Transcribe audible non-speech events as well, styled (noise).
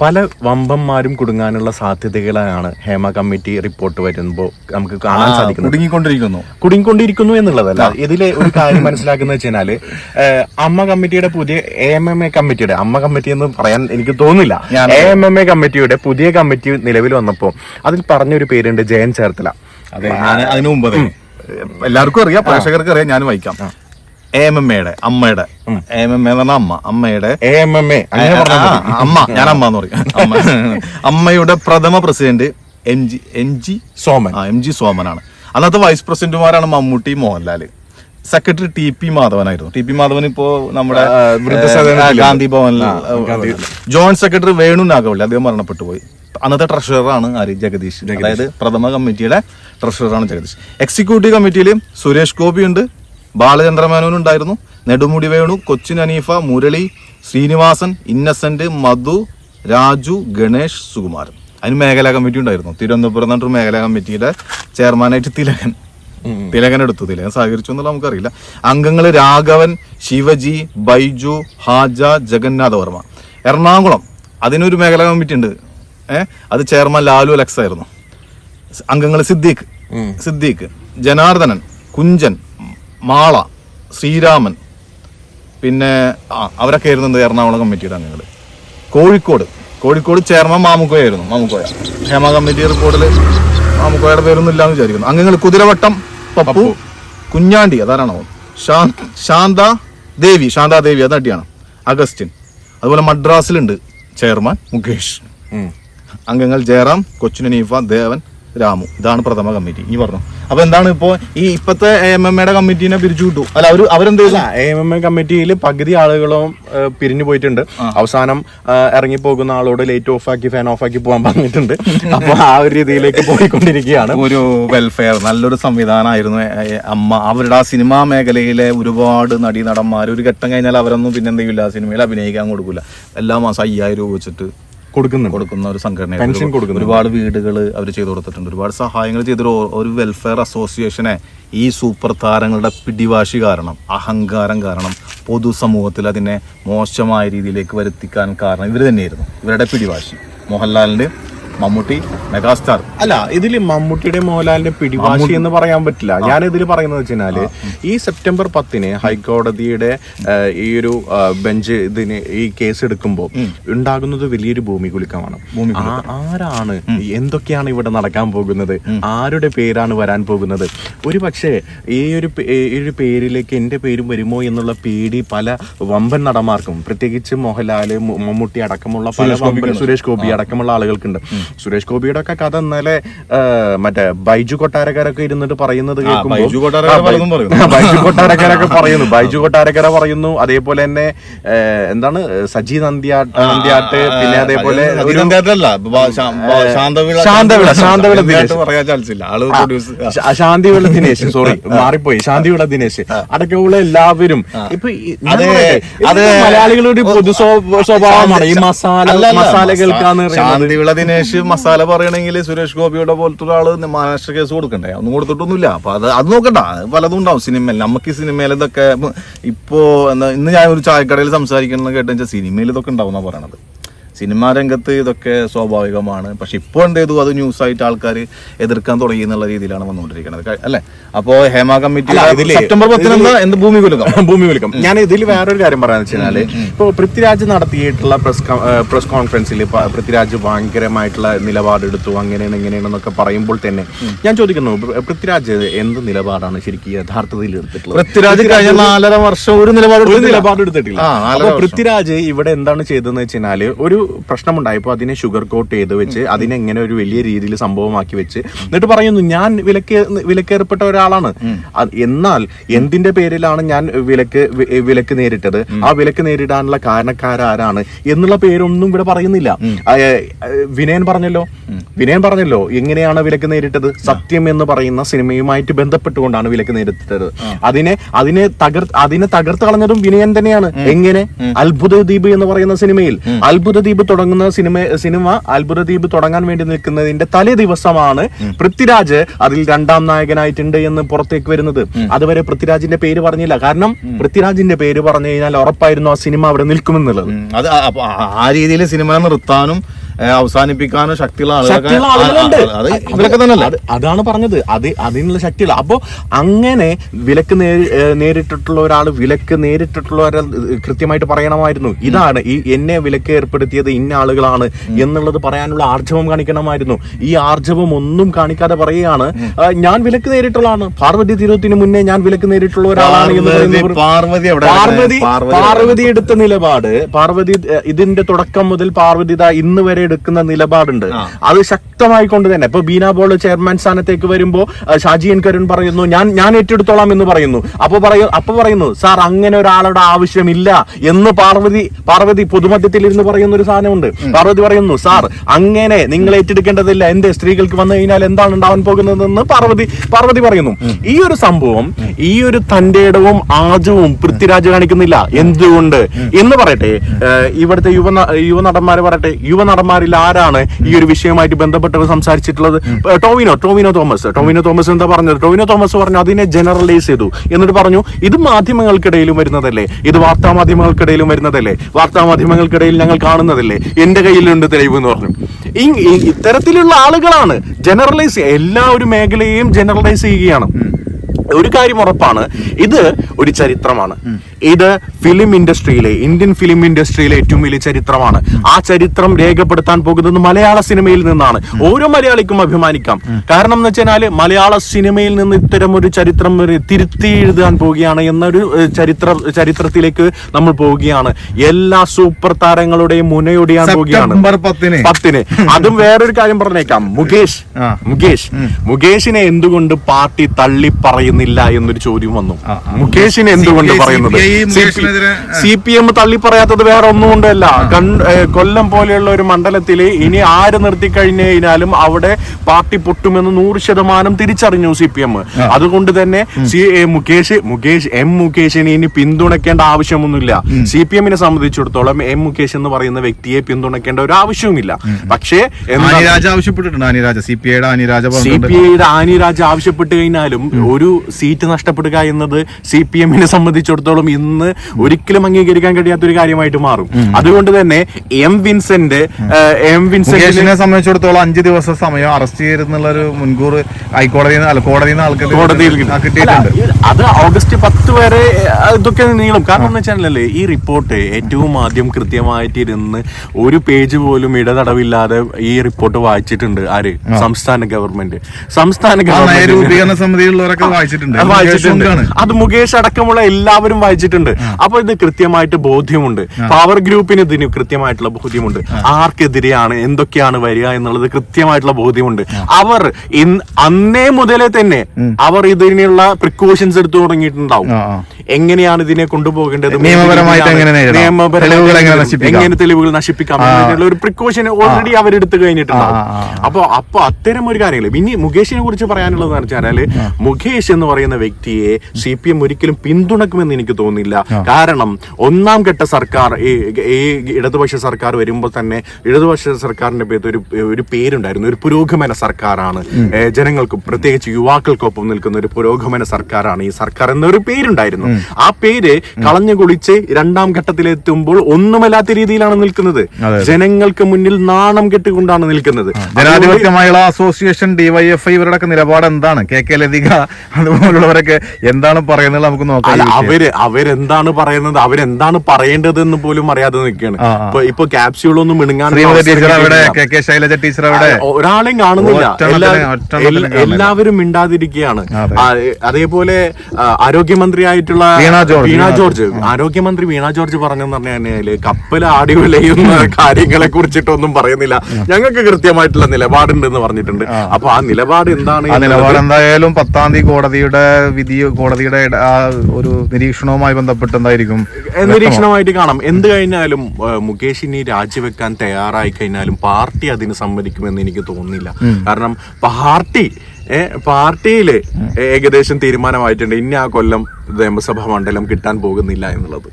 പല വമ്പന്മാരും കുടുങ്ങാനുള്ള സാധ്യതകളാണ് Hema committee report വരുമ്പോൾ നമുക്ക് കാണാൻ സാധിക്കുന്നത്. കുടുങ്ങിക്കൊണ്ടിരിക്കുന്നു. കുടുങ്ങിക്കൊണ്ടിരിക്കുന്നു എന്നുള്ളതല്ല. ഇതിലെ ഒരു കാര്യം (laughs) മനസ്സിലാക്കുന്ന വെച്ചാൽ അമ്മ കമ്മിറ്റിയുടെ പുതിയ എ എം എം എ കമ്മിറ്റിയുടെ അമ്മ കമ്മിറ്റി എന്ന് പറയാൻ എനിക്ക് തോന്നുന്നില്ല എ എം എം എ കമ്മിറ്റിയുടെ പുതിയ കമ്മിറ്റി നിലവിൽ വന്നപ്പോൾ അതിൽ പറഞ്ഞൊരു പേരുണ്ട് ജയൻ ചേർത്തല. അതിനു മുമ്പ് എല്ലാവർക്കും അറിയാം പ്രേക്ഷകർക്ക് അറിയാം ഞാൻ വായിക്കാം എ എം എം എയുടെ അമ്മയുടെ. എ എം എം എ എന്ന് അമ്മ. അമ്മയുടെ. അമ്മ. ഞാൻ അമ്മ എന്ന് പറയും. അമ്മ. അമ്മയുടെ പ്രഥമ president M G M G Soman. ആ എം ജി സോമനാണ്. അന്നത്തെ vice പ്രസിഡന്റുമാരാണ് Mammootty Mohanlal. Secretary T P മാധവനായിരുന്നു. T P Madhavan ഇപ്പോ നമ്മുടെ ഗാന്ധി ഭവനിൽ ജോയിന്റ് സെക്രട്ടറി വേണു നാഗവള്ളി. അദ്ദേഹം മരണപ്പെട്ടു പോയി. അന്നത്തെ ട്രഷററാണ് ആര്? ജഗദീഷ്. അതായത് പ്രഥമ കമ്മിറ്റിയുടെ ട്രഷററാണ് ജഗദീഷ്. എക്സിക്യൂട്ടീവ് കമ്മിറ്റിയിൽ സുരേഷ് ഗോപി ഉണ്ട് ബാലചന്ദ്ര മേനോൻ ഉണ്ടായിരുന്നു നെടുമുടി വേണു കൊച്ചിൻ അനീഫ മുരളി ശ്രീനിവാസൻ ഇന്നസെന്റ് മധു രാജു ഗണേഷ് സുകുമാരൻ. അതിന് മേഖലാ കമ്മിറ്റി ഉണ്ടായിരുന്നു. തിരുവനന്തപുരം എന്നിട്ട് മേഖലാ കമ്മിറ്റിയുടെ ചെയർമാനായിട്ട് തിലകൻ. തിലകൻ എടുത്തു. തിലകൻ സഹകരിച്ചു എന്നുള്ള നമുക്കറിയില്ല. അംഗങ്ങൾ രാഘവൻ ശിവജി ബൈജു ഹാജ ജഗന്നാഥ വർമ്മ. എറണാകുളം. അതിനൊരു മേഖലാ കമ്മിറ്റി ഉണ്ട്. ഏഹ് അത് ചെയർമാൻ ലാലു അലക്സ് ആയിരുന്നു അംഗങ്ങൾ സിദ്ദീഖ്. സിദ്ദീഖ്. ജനാർദ്ദനൻ കുഞ്ചൻ മാള ശ്രീരാമൻ പിന്നെ ആ അവരൊക്കെ ആയിരുന്നു എന്ത് എറണാകുളം കമ്മിറ്റിയുടെ അംഗങ്ങൾ കോഴിക്കോട് കോഴിക്കോട് ചെയർമാൻ മാമുക്കോയായിരുന്നു മാമുക്കോയ. ഹേമ കമ്മിറ്റി റിപ്പോർട്ടിൽ മാമുക്കോയുടെ പേരൊന്നും ഇല്ലാന്ന് വിചാരിക്കുന്നു. അംഗങ്ങൾ കുതിരവട്ടം പപ്പു കുഞ്ഞാണ്ടി അതാരാണോ? ശാന്ത ദേവി ശാന്താ ദേവി അത് അടിയാണ് അഗസ്റ്റിൻ. അതുപോലെ മദ്രാസിലുണ്ട് ചെയർമാൻ മുകേഷ്. അംഗങ്ങൾ ജയറാം കൊച്ചിൻ ഹനീഫ ദേവൻ രാമു. ഇതാണ് പ്രഥമ കമ്മിറ്റി. ഇനി പറഞ്ഞു. അപ്പൊ എന്താണ് ഇപ്പോ ഈ ഇപ്പത്തെ എം എം എയുടെ കമ്മിറ്റീനെ പിരിച്ചു വിട്ടു? അല്ല അവർ അവരെന്ത് എ എം എം എ കമ്മിറ്റിയിൽ പകുതി ആളുകളും പിരിഞ്ഞു പോയിട്ടുണ്ട്. അവസാനം ഇറങ്ങി പോകുന്ന ആളോട് ലൈറ്റ് ഓഫ് ആക്കി ഫാൻ ഓഫ് ആക്കി പോകാൻ പറഞ്ഞിട്ടുണ്ട്. അപ്പൊ ആ ഒരു രീതിയിലേക്ക് പോയിക്കൊണ്ടിരിക്കുകയാണ്. ഒരു വെൽഫെയർ നല്ലൊരു സംവിധാനമായിരുന്നു അമ്മ. അവരുടെ ആ സിനിമാ മേഖലയിലെ ഒരുപാട് നടീനടന്മാർ ഒരു ഘട്ടം കഴിഞ്ഞാൽ അവരൊന്നും പിന്നെ ആ സിനിമയിൽ അഭിനയിക്കാൻ കൊടുക്കില്ല എല്ലാ മാസം അയ്യായിരം രൂപ വെച്ചിട്ട് കൊടുക്കുന്നുണ്ട്. കൊടുക്കുന്ന ഒരു സംഘടന പെൻഷൻ കൊടുക്കുന്നു ഒരുപാട് വീടുകൾ അവർ ചെയ്തു കൊടുത്തിട്ടുണ്ട്. ഒരുപാട് സഹായങ്ങൾ ചെയ്തൊരു ഒരു വെൽഫെയർ അസോസിയേഷനെ ഈ സൂപ്പർ താരങ്ങളുടെ പിടിവാശി കാരണം അഹങ്കാരം കാരണം പൊതുസമൂഹത്തിൽ അതിനെ മോശമായ രീതിയിലേക്ക് വരുത്തിക്കാൻ കാരണം ഇവർ തന്നെയായിരുന്നു. ഇവരുടെ പിടിവാശി. മോഹൻലാലിന്റെ മമ്മൂട്ടി മെഗാസ്റ്റാർ. അല്ല ഇതിൽ മമ്മൂട്ടിയുടെ മോഹൻലാലിന്റെ പിടിവാശി എന്ന് പറയാൻ പറ്റില്ല. ഞാൻ ഇതിൽ പറയുന്നത് വെച്ചാൽ ഈ സെപ്റ്റംബർ പത്തിന് ഹൈക്കോടതിയുടെ ഈ ഒരു ബെഞ്ച് ഇതിന് ഈ കേസ് എടുക്കുമ്പോൾ ഉണ്ടാകുന്നത് വലിയൊരു ഭൂമി കുലുക്കമാണ്. ആരാണ് എന്തൊക്കെയാണ് ഇവിടെ നടക്കാൻ പോകുന്നത്? ആരുടെ പേരാണ് വരാൻ പോകുന്നത്? ഒരു പക്ഷേ ഈ ഒരു ഈ ഒരു പേരിലേക്ക് എന്റെ പേരും വരുമോ എന്നുള്ള പേടി പല വമ്പൻ നടന്മാർക്കും. പ്രത്യേകിച്ച് മോഹൻലാൽ മമ്മൂട്ടി അടക്കമുള്ള പല വമ്പൻ സുരേഷ് ഗോപി അടക്കമുള്ള ആളുകൾക്കുണ്ട്. സുരേഷ് ഗോപിയുടെ ഒക്കെ കഥ ഇന്നലെ മറ്റേ ബൈജു കൊട്ടാരക്കാരൊക്കെ ഇരുന്നിട്ട് പറയുന്നത് കേൾക്കുമ്പോൾ ബൈജു കൊട്ടാരക്കാരൊക്കെ പറയുന്നു. ബൈജു കൊട്ടാരക്കാര പറയുന്നു. അതേപോലെ തന്നെ എന്താണ് സജി നന്ദിയാ നന്ദിയാട്ട് പിന്നെ അതേപോലെ ശാന്തവിള ശാന്തവിള, ശാന്തവിള ദിനേശ്. സോറി മാറിപ്പോയി. ശാന്തിയുടെ ദിനേശ്. അടക്കമുള്ള എല്ലാവരും. ഇപ്പൊ അത് മലയാളികളുടെ പൊതു സ്വഭാവമാണ്. ഈ മസാല അല്ല, അല്ല, മസാല മസാ- കേൾക്കാന്ന് പറയുന്നത്. ദിനേശ് മസാല പറയണെങ്കിൽ സുരേഷ് ഗോപിയുടെ പോലത്തെ ഒരാൾ മഹാരാഷ്ട്ര കേസ് കൊടുക്കണ്ടേ? ഒന്നും കൊടുത്തിട്ടൊന്നുമില്ല. അപ്പൊ അത് അത് നോക്കണ്ട. പലതും ഉണ്ടാവും സിനിമയിൽ. നമുക്ക് ഈ സിനിമയിൽ ഇതൊക്കെ ഇപ്പോ എന്താ ഇന്ന് ഞാൻ ഒരു ചായക്കടയിൽ സംസാരിക്കണമെന്ന് കേട്ടെന്ന് സിനിമയിൽ ഇതൊക്കെ ഉണ്ടാവുന്ന പറയണത്. സിനിമാ രംഗത്ത് ഇതൊക്കെ സ്വാഭാവികമാണ്. പക്ഷെ ഇപ്പോൾ എന്ത് ചെയ്തു? അത് ന്യൂസ് ആയിട്ട് ആൾക്കാർ എതിർക്കാൻ തുടങ്ങി എന്നുള്ള രീതിയിലാണ് വന്നുകൊണ്ടിരിക്കുന്നത്. അല്ലേ? അപ്പോ ഹേമ കമ്മിറ്റി സെപ്റ്റംബർ പത്തിന് എന്താ ഭൂമി കുലുക്കം (laughs) ഭൂമി വിൽക്കും ഞാൻ ഇതിൽ വേറൊരു കാര്യം പറയാന്ന് വെച്ച് കഴിഞ്ഞാൽ ഇപ്പോൾ പൃഥ്വിരാജ് നടത്തിയിട്ടുള്ള പ്രസ് പ്രസ് കോൺഫറൻസിൽ പൃഥ്വിരാജ് ഭയങ്കരമായിട്ടുള്ള നിലപാടെടുത്തു. അങ്ങനെയാണ് ഇങ്ങനെയാണെന്നൊക്കെ പറയുമ്പോൾ തന്നെ ഞാൻ ചോദിക്കുന്നു പൃഥ്വിരാജ് എന്ത് നിലപാടാണ് ശരിക്കും യഥാർത്ഥത്തിൽ എടുത്തിട്ടുള്ളത്? പൃഥ്വിരാജ് കഴിഞ്ഞ നാലര വർഷം ഒരു നിലപാട് ഒരു നിലപാട് എടുത്തിട്ടില്ല. പൃഥ്വിരാജ് ഇവിടെ എന്താണ് ചെയ്തതെന്ന് വെച്ചാൽ ഒരു പ്രശ്നമുണ്ടായപ്പോ അതിനെ ഷുഗർ കോട്ട് ചെയ്ത് വെച്ച് അതിനെ എങ്ങനെ ഒരു വലിയ രീതിയിൽ സംഭവമാക്കി വെച്ച്. എന്നിട്ട് പറയുന്നു ഞാൻ വിലക്ക് വിലക്കേർപ്പെട്ട ഒരാളാണ്. എന്നാൽ എന്തിന്റെ പേരിലാണ് ഞാൻ വിലക്ക് വിലക്ക് നേരിട്ടത്? ആ വിലക്ക് നേരിടാനുള്ള കാരണക്കാരാരാണ് എന്നുള്ള പേരൊന്നും ഇവിടെ പറയുന്നില്ല. വിനയൻ പറഞ്ഞല്ലോ. വിനയൻ പറഞ്ഞല്ലോ എങ്ങനെയാണ് വിലക്ക് നേരിട്ടത്? സത്യം എന്ന് പറയുന്ന സിനിമയുമായിട്ട് ബന്ധപ്പെട്ടുകൊണ്ടാണ് വിലക്ക് നേരിട്ടത്. അതിനെ അതിനെ തകർ അതിനെ തകർത്ത് കളഞ്ഞതും വിനയൻ തന്നെയാണ്. എങ്ങനെ? അത്ഭുത ദ്വീപ് എന്ന് പറയുന്ന സിനിമയിൽ. അത്ഭുത ദ്വീപ് അത്ഭുതദ്വീപ് തുടങ്ങുന്ന സിനിമ സിനിമ അത്ഭുതദ്വീപ് തുടങ്ങാൻ വേണ്ടി നിൽക്കുന്നതിന്റെ തലേ ദിവസമാണ് പൃഥ്വിരാജ് അതിൽ രണ്ടാം നായകനായിട്ടുണ്ട് എന്ന് പുറത്തേക്ക് വരുന്നത്. അതുവരെ പൃഥ്വിരാജിന്റെ പേര് പറഞ്ഞില്ല. കാരണം പൃഥ്വിരാജിന്റെ പേര് പറഞ്ഞു കഴിഞ്ഞാൽ ഉറപ്പായിരുന്നു ആ സിനിമ അവിടെ നിൽക്കുമെന്നുള്ളത്. അത് ആ- രീതിയിൽ സിനിമ നിർത്താനും അവസാനിപ്പിക്കാനും ശക്തിയുള്ള ആളുകളൊക്കെ തന്നെയല്ലേ? അത് അതാണ് പറഞ്ഞത്. അത് അതിനുള്ള ശക്തിയുള്ള. അപ്പോ അങ്ങനെ വിലക്ക് നേരിട്ടിട്ടുള്ള ഒരാൾ വിലക്ക് നേരിട്ടിട്ടുള്ള ഒരാൾ കൃത്യമായിട്ട് പറയണമായിരുന്നു. ഇതാണ് ഈ എന്നെ വിലക്ക് ഏർപ്പെടുത്തിയത് ഇന്ന ആളുകളാണ് എന്നുള്ളത് പറയാനുള്ള ആർജവം കാണിക്കണമായിരുന്നു. ഈ ആർജവം ഒന്നും കാണിക്കാതെ പറയുകയാണ് ഞാൻ വിലക്ക് നേരിട്ടുള്ളതാണ്. പാർവതി തീരത്തിന് മുന്നേ ഞാൻ വിലക്ക് നേരിട്ടുള്ള ഒരാളാണ് എന്ന് പാർവതി പാർവതി പാർവതി എടുത്ത നിലപാട് പാർവതി ഇതിന്റെ തുടക്കം മുതൽ പാർവതി ഇന്ന് വരെ എടുക്കുന്ന നിലപാടുണ്ട്. അത് ശക്തമായി കൊണ്ട് തന്നെ. ഇപ്പൊ ബീന ബോൾ ചെയർമാൻ സ്ഥാനത്തേക്ക് വരുമ്പോ ഏഹ്, ഷാജി എൻ കരുൺ പറയുന്നു ഞാൻ ഞാൻ ഏറ്റെടുത്തോളാം എന്ന് പറയുന്നു. അപ്പൊ പറയുന്നു അപ്പൊ പറയുന്നു സാർ അങ്ങനെ ഒരാളുടെ ആവശ്യമില്ല എന്ന് പാർവതി പാർവതി പൊതുമധ്യത്തിൽ ഇരുന്ന് പറയുന്ന ഒരു സാധനമുണ്ട് പാർവതി പറയുന്നു സാർ അങ്ങനെ നിങ്ങൾ ഏറ്റെടുക്കേണ്ടതില്ല. എന്റെ സ്ത്രീകൾക്ക് വന്നു കഴിഞ്ഞാൽ എന്താണ് ഉണ്ടാവാൻ പോകുന്നതെന്ന് പാർവതി പാർവതി പറയുന്നു. ഈ ഒരു സംഭവം ഈ ഒരു തന്റെ ഇടവും ആജവും പൃഥ്വിരാജ് കാണിക്കുന്നില്ല. എന്തുകൊണ്ട്? എന്ന് പറയട്ടെ ഇവിടുത്തെ യുവ യുവനടന്മാരെ പറയട്ടെ യുവനടന്മാരിൽ ആരാണ് ഈ ഒരു വിഷയമായിട്ട് ബന്ധപ്പെട്ടവർ സംസാരിച്ചിട്ടുള്ളത്? ടോവിനോ ടോവിനോ തോമസ് ടോവിനോ തോമസ് എന്താ പറഞ്ഞത്? ടോവിനോ തോമസ് പറഞ്ഞു അതിനെ ജനറലൈസ് ചെയ്തു. എന്നിട്ട് പറഞ്ഞു ഇത് മാധ്യമങ്ങൾക്കിടയിലും വരുന്നതല്ലേ? ഇത് വാർത്താ മാധ്യമങ്ങൾക്കിടയിലും വരുന്നതല്ലേ? വാർത്താ മാധ്യമങ്ങൾക്കിടയിൽ ഞങ്ങൾ കാണുന്നതല്ലേ? എന്റെ കയ്യിലുണ്ട് തെളിവ് എന്ന് പറഞ്ഞു. ഇത്തരത്തിലുള്ള ആളുകളാണ് ജനറലൈസ് എല്ലാ ഒരു മേഖലയെയും ജനറലൈസ് ചെയ്യുകയാണ്. ഒരു കാര്യം ഉറപ്പാണ്. ഇത് ഒരു ചരിത്രമാണ്. ഇത് ഫിലിം ഇൻഡസ്ട്രിയിലെ ഇന്ത്യൻ ഫിലിം ഇൻഡസ്ട്രിയിലെ ഏറ്റവും വലിയ ചരിത്രമാണ്. ആ ചരിത്രം രേഖപ്പെടുത്താൻ പോകുന്നത് മലയാള സിനിമയിൽ നിന്നാണ്. ഓരോ മലയാളിക്കും അഭിമാനിക്കാം. കാരണം എന്ന് വെച്ചാൽ മലയാള സിനിമയിൽ നിന്ന് ഇത്തരം ഒരു ചരിത്രം തിരുത്തി എഴുതാൻ പോവുകയാണ് എന്നൊരു ചരിത്ര ചരിത്രത്തിലേക്ക് നമ്മൾ പോവുകയാണ്. എല്ലാ സൂപ്പർ താരങ്ങളുടെയും മുനയൊടിയാൻ പോവുകയാണ്. പത്തിന്. അതും വേറൊരു കാര്യം പറഞ്ഞേക്കാം. മുകേഷ്. മുകേഷ്. മുകേഷിനെ എന്തുകൊണ്ട് പാർട്ടി തള്ളി പറയുന്നില്ല എന്നൊരു ചോദ്യം വന്നു. ആ. മുകേഷിനെ എന്തുകൊണ്ട് പറയുന്നത്? സി പി എം തള്ളി പറയാത്തത് വേറെ ഒന്നും കൊണ്ടല്ല കൊല്ലം പോലെയുള്ള ഒരു മണ്ഡലത്തിൽ ഇനി ആര് നിർത്തി കഴിഞ്ഞു കഴിഞ്ഞാലും അവിടെ പാർട്ടി പൊട്ടുമെന്ന് നൂറ് ശതമാനം തിരിച്ചറിഞ്ഞു സി പി എം. അതുകൊണ്ട് തന്നെ C A, Mukesh Mukesh M മുകേഷിനെ ഇനി പിന്തുണയ്ക്കേണ്ട ആവശ്യമൊന്നുമില്ല. സി പി എമ്മിനെ സംബന്ധിച്ചിടത്തോളം എം മുകേഷ് എന്ന് പറയുന്ന വ്യക്തിയെ പിന്തുണയ്ക്കേണ്ട ഒരു ആവശ്യവുമില്ല. പക്ഷേ സി പി ഐയുടെ ആനിരാജ് ആവശ്യപ്പെട്ട് കഴിഞ്ഞാലും ഒരു സീറ്റ് നഷ്ടപ്പെടുക എന്നത് സി പി എമ്മിനെ സംബന്ധിച്ചിടത്തോളം ഇന്ന് ഒരിക്കലും അംഗീകരിക്കാൻ കഴിയാത്ത ഒരു കാര്യമായിട്ട് മാറും. അതുകൊണ്ട് തന്നെ എം വിൻസെന്റ് എം വിൻസെന്റിനെ സംബന്ധിച്ചിടത്തോളം അഞ്ച് ദിവസം സമയം അറസ്റ്റ് ചെയ്തെന്നുള്ള ഒരു മുൻകൂർ ഹൈക്കോടതിയിൽ കോടതി അല്ല കോടതിയിൽ നിന്ന് കോടതിയിൽ കിട്ടിയിട്ടുണ്ട്. അത് ഓഗസ്റ്റ് പത്ത് വരെ ഇതൊക്കെ നീളും. കാരണം എന്ന് വെച്ചാലല്ലേ ഈ റിപ്പോർട്ട് ഏറ്റവും ആദ്യം കൃത്യമായിട്ട് ഇരുന്ന് ഒരു പേജ് പോലും ഇടതടവില്ലാതെ ഈ റിപ്പോർട്ട് വായിച്ചിട്ടുണ്ട്. ആര്? സംസ്ഥാന ഗവൺമെന്റ്. സംസ്ഥാന ഗവൺമെന്റ് വായിച്ചിട്ടുണ്ട്. അത് മുകേഷ് അടക്കമുള്ള എല്ലാവരും വായിച്ചിട്ടുണ്ട്. അപ്പൊ ഇത് കൃത്യമായിട്ട് ബോധ്യമുണ്ട്. പവർ ഗ്രൂപ്പിന് ഇതിന് കൃത്യമായിട്ടുള്ള ബോധ്യമുണ്ട്. ആർക്കെതിരെയാണ് എന്തൊക്കെയാണ് വരിക എന്നുള്ളത് കൃത്യമായിട്ടുള്ള ബോധ്യമുണ്ട്. അവർ അന്നേ മുതലേ തന്നെ അവർ ഇതിനുള്ള പ്രിക്കോഷൻസ് എടുത്തു തുടങ്ങിയിട്ടുണ്ടാവും. എങ്ങനെയാണ് ഇതിനെ കൊണ്ടുപോകേണ്ടത്? നിയമപരമായിട്ട് എങ്ങനെ തെളിവുകൾ നശിപ്പിക്കാം? എന്നുള്ള ഒരു പ്രിക്കോഷൻ ഓൾറെഡി അവരെടുത്ത് കഴിഞ്ഞിട്ടുണ്ടാവും. അപ്പൊ അപ്പൊ അത്തരം ഒരു കാര്യങ്ങൾ. ഇനി മുകേഷിനെ കുറിച്ച് പറയാനുള്ളത് വെച്ചാൽ മുകേഷ് എന്ന് പറയുന്ന വ്യക്തിയെ സി പി എം ഒരിക്കലും പിന്തുണക്കുമെന്ന് എനിക്ക് തോന്നുന്നില്ല. കാരണം ഒന്നാം ഘട്ട സർക്കാർ ഈ ഈ ഇടതുപക്ഷ സർക്കാർ വരുമ്പോൾ തന്നെ ഇടതുപക്ഷ സർക്കാരിന്റെ പേര് ഒരു ഒരു പേരുണ്ടായിരുന്നു. ഒരു പുരോഗമന സർക്കാരാണ്. ജനങ്ങൾക്കും പ്രത്യേകിച്ച് യുവാക്കൾക്കൊപ്പം നിൽക്കുന്ന ഒരു പുരോഗമന സർക്കാരാണ് ഈ സർക്കാർ എന്നൊരു പേരുണ്ടായിരുന്നു. ആ പേര് കളഞ്ഞു കുളിച്ച് രണ്ടാം ഘട്ടത്തിലെത്തുമ്പോൾ ഒന്നുമല്ലാത്ത രീതിയിലാണ് നിൽക്കുന്നത്. ജനങ്ങൾക്ക് മുന്നിൽ നാണം കെട്ടുകൊണ്ടാണ് നിൽക്കുന്നത്. ജനാധിപത്യ മഹിളാ അസോസിയേഷൻ ഡിവൈഎഫ്ഐ ഇവരുടെ ഒക്കെ നിലപാട് എന്താണ് കെ കെ ലതിക അതുപോലുള്ളവരൊക്കെ എന്താണ് പറയുന്നത്? നമുക്ക് നോക്കാം അല്ല ഈ അവർ അവരെന്താണ് പറയുന്നത്? അവരെന്താണ് പറയേണ്ടത് എന്ന് പോലും അറിയാതെ നിൽക്കുകയാണ്. ഇപ്പൊ ഇപ്പൊ ക്യാപ്സ്യൂളൊന്നും ടീച്ചർ അവിടെ കെ കെ ശൈലജ ടീച്ചർ അവിടെ ഒരാളെയും കാണുന്നില്ല. എല്ലാവരും മിണ്ടാതിരിക്കുകയാണ്. അതേപോലെ ആരോഗ്യമന്ത്രിയായിട്ടുള്ള വീണ ജോർജ്, ആരോഗ്യമന്ത്രി വീണ ജോർജ് പറഞ്ഞെന്ന് പറഞ്ഞു കഴിഞ്ഞാൽ കപ്പൽ ആടി വിളയുന്ന കാര്യങ്ങളെ കുറിച്ചിട്ടൊന്നും പറയുന്നില്ല. ഞങ്ങൾക്ക് കൃത്യമായിട്ടുള്ള നിലപാടുണ്ട് എന്ന് പറഞ്ഞിട്ടുണ്ട് അപ്പൊ ആ നിലപാട് എന്താണ് നിലപാട് എന്തായാലും പത്താം തീയതി കോടതിയുടെ വിധി കോടതിയുടെ ഒരു നിരീക്ഷണവുമായി ബന്ധപ്പെട്ട് എന്തായിരിക്കും നിരീക്ഷണമായിട്ട് കാണാം. എന്ത് കഴിഞ്ഞാലും മുകേഷ് ഇനി രാജിവെക്കാൻ തയ്യാറായി കഴിഞ്ഞാലും പാർട്ടി അതിന് സമ്മതിക്കുമെന്ന് എനിക്ക് തോന്നുന്നില്ല. കാരണം പാർട്ടി പാർട്ടിയിൽ ഏകദേശം തീരുമാനമായിട്ടുണ്ട്. ഇനി ആ കൊല്ലം നിയമസഭാ മണ്ഡലം കിട്ടാൻ പോകുന്നില്ല എന്നുള്ളത്.